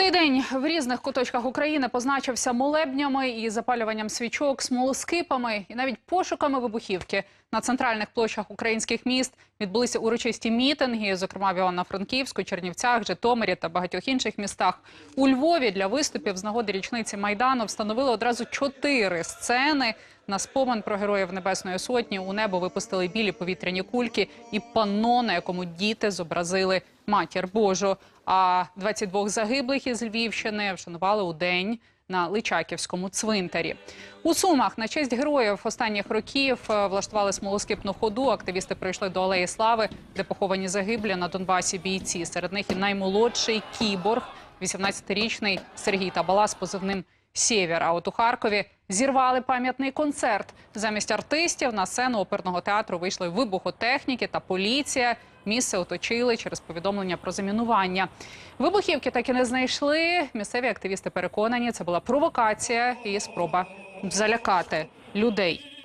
Цей день в різних куточках України позначився молебнями і запалюванням свічок, смолоскипами і навіть пошуками вибухівки. На центральних площах українських міст відбулися урочисті мітинги, зокрема в Івано-Франківську, Чернівцях, Житомирі та багатьох інших містах. У Львові для виступів з нагоди річниці Майдану встановили одразу чотири сцени. На спомин про героїв Небесної Сотні у небо випустили білі повітряні кульки і панно, на якому діти зобразили матір Божу. А 22 загиблих із Львівщини вшанували у день на Личаківському цвинтарі. У Сумах на честь героїв останніх років е, влаштували смолоскипну ходу. Активісти прийшли до Алеї Слави, де поховані загиблі на Донбасі бійці. Серед них і наймолодший кіборг, 18-річний Сергій Табала з позивним Сєвєр. А от у Харкові зірвали пам'ятний концерт. Замість артистів на сцену оперного театру вийшли вибухотехніки та поліція. Місце оточили через повідомлення про замінування. Вибухівки так і не знайшли. Місцеві активісти переконані, це була провокація і спроба залякати людей.